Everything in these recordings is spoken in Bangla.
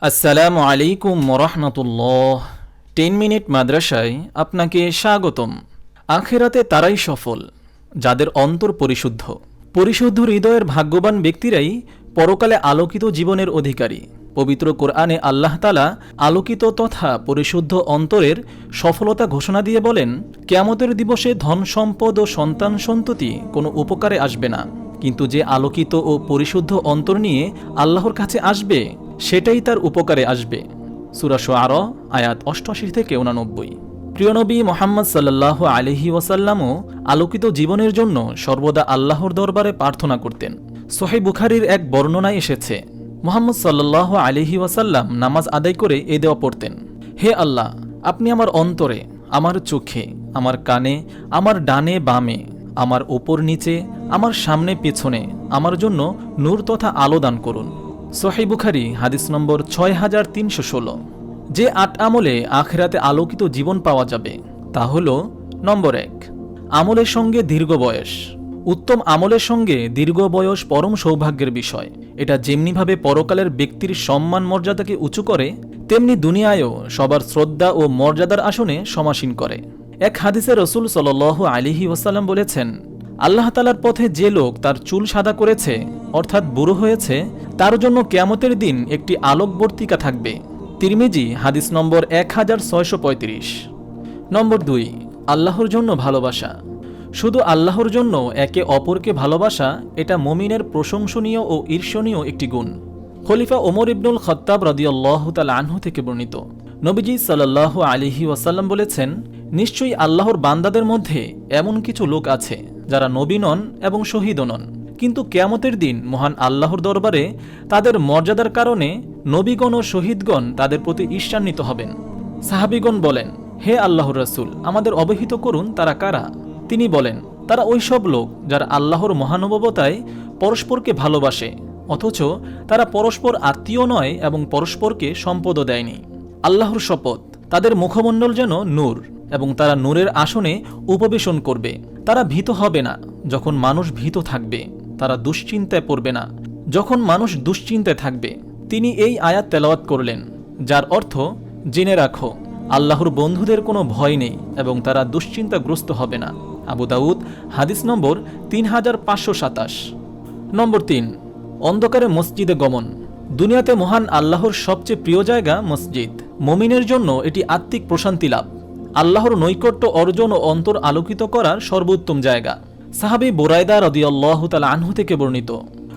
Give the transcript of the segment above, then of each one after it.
আসসালামু আলাইকুম মরহমতুল্লাহ টেন মিনিট মাদ্রাসায় আপনাকে স্বাগতম। আখেরাতে তারাই সফল, যাদের অন্তর পরিশুদ্ধ। পরিশুদ্ধ হৃদয়ের ভাগ্যবান ব্যক্তিরাই পরকালে আলোকিত জীবনের অধিকারী। পবিত্র কোরআনে আল্লাহ তালা আলোকিত তথা পরিশুদ্ধ অন্তরের সফলতা ঘোষণা দিয়ে বলেন, কেয়ামতের দিবসে ধন সম্পদ ও সন্তান সন্ততি কোনো উপকারে আসবে না। কিন্তু যে আলোকিত ও পরিশুদ্ধ অন্তর নিয়ে আল্লাহর কাছে আসবে সেটাই তার উপকারে আসবে। সুরাশো আর আয়াত অষ্টআশি থেকে উনানব্বই। প্রিয়নবী মোহাম্মদ সাল্লাহ আলহি ওয়াসাল্লামও আলোকিত জীবনের জন্য সর্বদা আল্লাহর দরবারে প্রার্থনা করতেন। সোহেব বুখারির এক বর্ণনায় এসেছে, মোহাম্মদ সাল্লাহ আলহি ওয়াসাল্লাম নামাজ আদায় করে এ দেওয়া পড়তেন, হে আল্লাহ, আপনি আমার অন্তরে, আমার চোখে, আমার কানে, আমার ডানে, বামে, আমার ওপর নিচে, আমার সামনে, পেছনে, আমার জন্য নূর তথা আলো দান করুন। সোহাই বুখারি, হাদিস নম্বর ছয় হাজার তিনশো ষোলো। যে আট আমলে আখেরাতে আলোকিত জীবন পাওয়া যাবে, তা হল নম্বর এক, আমলের সঙ্গে দীর্ঘ বয়স। উত্তম আমলের সঙ্গে দীর্ঘ বয়স পরম সৌভাগ্যের বিষয়। এটা যেমনিভাবে পরকালের ব্যক্তির সম্মান মর্যাদাকে উঁচু করে, তেমনি দুনিয়ায়ও সবার শ্রদ্ধা ও মর্যাদার আসনে সমাসীন করে। এক হাদিসে রসুল সাল আলিহি ওয়াসাল্লাম বলেছেন আল্লাহ তালার পথে যে লোক তার চুল সাদা করেছে, অর্থাৎ বুড়ো হয়েছে, তার জন্য কেয়ামতের দিন একটি আলোকবর্তিকা থাকবে। তিরমিজি, হাদিস নম্বর এক হাজার ছয়শো পঁয়ত্রিশ। নম্বর দুই, আল্লাহর জন্য ভালোবাসা। শুধু আল্লাহর জন্য একে অপরকে ভালোবাসা, এটা মমিনের প্রশংসনীয় ও ঈর্ষণীয় একটি গুণ। খলিফা ওমর ইবনুল খত্তাব রদিয়াল্লাহ তাল আনহু থেকে বর্ণিত। নবীজি সাল্লাহ আলিহি ওয়াসাল্লাম বলেছেন, নিশ্চয়ই আল্লাহর বান্দাদের মধ্যে এমন কিছু লোক আছে যারা নবী নন এবং শহীদও নন। কিন্তু কেয়ামতের দিন মহান আল্লাহর দরবারে তাদের মর্যাদার কারণে নবীগণ ও শহীদগণ তাদের প্রতি ঈর্ষান্বিত হবেন। সাহাবিগণ বলেন, হে আল্লাহর রসুল, আমাদের অবহিত করুন তারা কারা? তিনি বলেন, তারা ওই সব লোক যারা আল্লাহর মহানুভবতায় পরস্পরকে ভালোবাসে, অথচ তারা পরস্পর আত্মীয় নয় এবং পরস্পরকে সম্পদও দেয়নি। আল্লাহর শপথ, তাদের মুখমণ্ডল যেন নূর। এবং তারা নূরের আসনে উপবেশন করবে। তারা ভীত হবে না। যখন মানুষ ভীত থাকবে, তারা দুশ্চিন্তায় পড়বে না। যখন মানুষ দুশ্চিন্তায় থাকবে, তিনি এই আয়াত তেলাওয়াত করলেন, যার অর্থ, জেনে রাখো, আল্লাহর বন্ধুদের কোনো ভয় নেই এবং তারা দুশ্চিন্তাগ্রস্ত হবে না। আবু দাউদ, হাদিস নম্বর তিন হাজার পাঁচশো সাতাশ। নম্বর তিন, অন্ধকারে মসজিদে গমন। দুনিয়াতে মহান আল্লাহর সবচেয়ে প্রিয় জায়গা মসজিদ। মমিনের জন্য এটি আত্মিক প্রশান্তি লাভ। আল্লাহর নৈকট্য অর্জন ও অন্তর আলোকিত করার সর্বোত্তম জায়গা। সাহাবি বোরায়দা রদিয়াল্লাহ তালা আনহু থেকে বর্ণিত।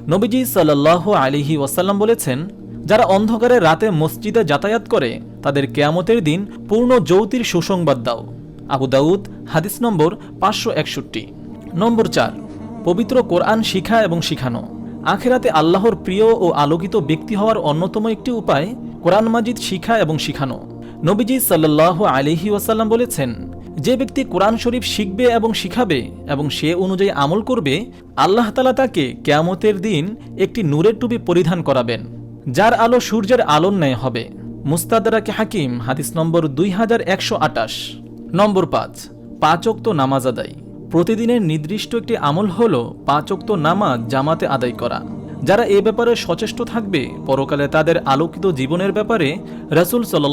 নবীজি সাল্লাহ আলিহি ওয়াসাল্লাম বলেছেন, যারা অন্ধকারে রাতে মসজিদে যাতায়াত করে, তাদের কেয়ামতের দিন পূর্ণ যৌতির সুসংবাদ দাও। আবু দাউদ, হাদিস নম্বর পাঁচশো একষট্টি। নম্বর চার, পবিত্র কোরআন শিখা এবং শিখানো। আখেরাতে আল্লাহর প্রিয় ও আলোকিত ব্যক্তি হওয়ার অন্যতম একটি উপায় কোরআন মাজিদ শিখা এবং শিখানো। নবীজি সাল্লাহ আলিহি ওয়াসাল্লাম বলেছেন, যে ব্যক্তি কোরআন শরীফ শিখবে এবং শিখাবে এবং সে অনুযায়ী আমল করবে, আল্লাহ তালা তাকে কেয়ামতের দিন একটি নূরের টুপি পরিধান করাবেন, যার আলো সূর্যের আলোর ন্যায় হবে। মুস্তাদারাকে হাকিম, হাদিস নম্বর দুই হাজার একশো আটাশ নম্বর পাঁচ পাঁচক্ত নামাজ আদায়। প্রতিদিনের নির্দিষ্ট একটি আমল হল পাঁচক্ত নামাজ জামাতে আদায় করা। যারা এ ব্যাপারে সচেষ্ট থাকবে, পরকালে তাদের আলোকিত জীবনের ব্যাপারে রাসুল সাল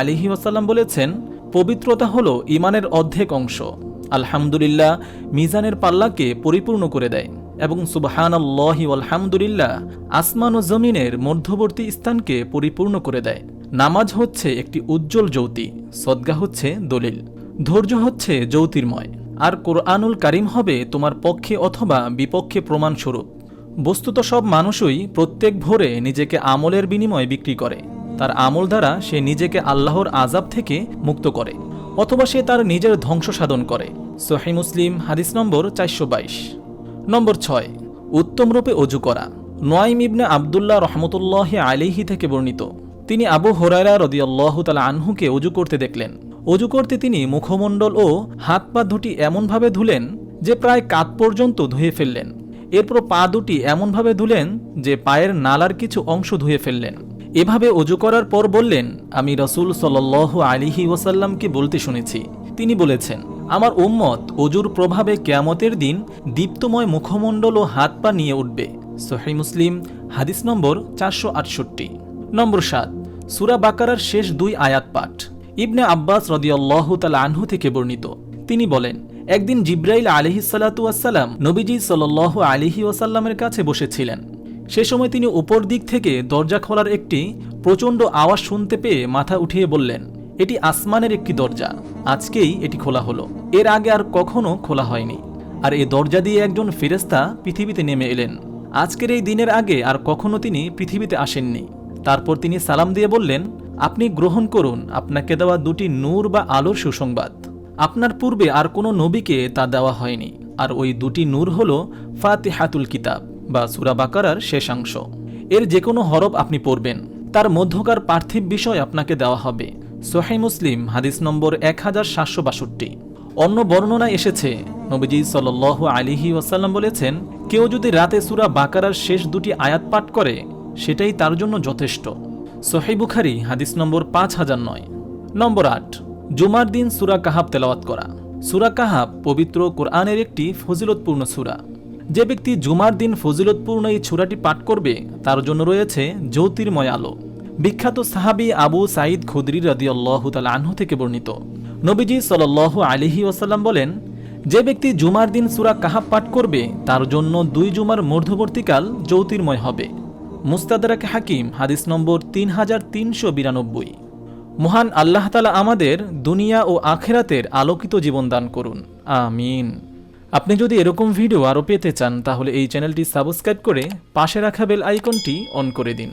আলিহি ওয়াসাল্লাম বলেছেন, পবিত্রতা হল ইমানের অর্ধেক অংশ। আলহামদুলিল্লাহ, মিজানের পাল্লাকে পরিপূর্ণ করে দেয় এবং সুবাহানাল্লাহি আলহামদুলিল্লাহ আসমান ও জমিনের মধ্যবর্তী স্থানকে পরিপূর্ণ করে দেয়। নামাজ হচ্ছে একটি উজ্জ্বল জ্যোতি সদ্গা হচ্ছে দলিল, ধৈর্য হচ্ছে জ্যোতির্ময় আর কোরআনুল কারিম হবে তোমার পক্ষে অথবা বিপক্ষে প্রমাণস্বরূপ। বস্তুত সব মানুষই প্রত্যেক ভোরে নিজেকে আমলের বিনিময়ে বিক্রি করে। তার আমল দ্বারা সে নিজেকে আল্লাহর আজাব থেকে মুক্ত করে, অথবা সে তার নিজের ধ্বংস সাধন করে। সোহাই মুসলিম, হাদিস নম্বর চারশো বাইশ। নম্বর ছয়, উত্তম রূপে অজু করা। নোয়াইম ইবনে আবদুল্লাহ রহমতুল্লাহ আলিহি থেকে বর্ণিত। তিনি আবু হোরায়রা রদিয়াল্লাহ তালা আনহুকে অজু করতে দেখলেন। অজু করতে তিনি মুখমণ্ডল ও হাত পা দুটি এমনভাবে ধুলেন যে প্রায় কাত পর্যন্ত ধুয়ে ফেললেন। এরপর পা দুটি এমনভাবে ধুলেন যে পায়ের নালার কিছু অংশ ধুয়ে ফেললেন। এভাবে অজু করার পর বললেন, আমি রসুল সাল আলিহি ওয়াসাল্লামকে বলতে শুনেছি। তিনি বলেছেন, আমার উম্মত অজুর প্রভাবে কেয়ামতের দিন দীপ্তময় মুখমণ্ডল ও হাত পা নিয়ে উঠবে। সোহাই মুসলিম, হাদিস নম্বর চারশো আটষট্টি। নম্বর সাত, সুরা বাকারার শেষ দুই আয়াত পাঠ। ইবনে আব্বাস রদিয়াল্লাহ তাল আনহু থেকে বর্ণিত। তিনি বলেন একদিন জিব্রাইল আলহি সালাতুয়াসাল্লাম নবীজি সাল আলিহি ওয়াসাল্লামের কাছে বসেছিলেন। সে সময় তিনি উপর দিক থেকে দরজা খোলার একটি প্রচণ্ড আওয়াজ শুনতে পেয়ে মাথা উঠিয়ে বললেন, এটি আসমানের একটি দরজা। আজকেই এটি খোলা হলো। এর আগে আর কখনো খোলা হয়নি। আর এই দরজা দিয়ে একজন ফেরেস্তা পৃথিবীতে নেমে এলেন। আজকের এই দিনের আগে আর কখনো তিনি পৃথিবীতে আসেননি। তারপর তিনি সালাম দিয়ে বললেন, আপনি গ্রহণ করুন। আপনাকে দেওয়া দুটি নূর বা আলোর সুসংবাদ। আপনার পূর্বে আর কোনো নবীকে তা দেওয়া হয়নি। আর ওই দুটি নূর হল ফাতিহাতুল কিতাব বা সুরা বাকারার শেষাংশ এর যে কোনো হরফ আপনি পড়বেন। তার মধ্যকার পার্থিব বিষয় আপনাকে দেওয়া হবে। সোহাই মুসলিম, হাদিস নম্বর এক হাজার সাতশো বাষট্টি। অন্য বর্ণনায় এসেছে, নবীজি সাল আলিহি ওয়াসাল্লাম বলেছেন, কেউ যদি রাতে সুরা বাকারার শেষ দুটি আয়াত পাঠ করে, সেটাই তার জন্য যথেষ্ট। সোহাই বুখারি, হাদিস নম্বর পাঁচ হাজার নয়। নম্বর আট জুমার দিন সুরা কাহাব তেলাওয়াত করা। সুরা কাহাব পবিত্র কোরআনের একটি ফজিলতপূর্ণ সুরা। যে ব্যক্তি জুমার দিন ফজিলতপূর্ণ এই সুরাটি পাঠ করবে, তার জন্য রয়েছে জ্যোতির্ময় আলো। বিখ্যাত সাহাবি আবু সাঈদ খুদরি রাদিয়াল্লাহ তাল আনহু থেকে বর্ণিত। নবীজি সাল আলিহি ওয়াসাল্লাম বলেন, যে ব্যক্তি জুমার দিন সুরা কাহাব পাঠ করবে, তার জন্য দুই জুমার মধ্যবর্তীকাল জ্যোতির্ময় হবে। মুস্তাদারাক হাকিম, হাদিস নম্বর তিন হাজার তিনশো বিরানব্বই। মহান আল্লাহ তালা আমাদের দুনিয়া ও আখেরাতের আলোকিত জীবন দান করুন। আমিন। আপনি যদি এরকম ভিডিও আরও পেতে চান, তাহলে এই চ্যানেলটি সাবস্ক্রাইব করে পাশে রাখা বেল আইকনটি অন করে দিন।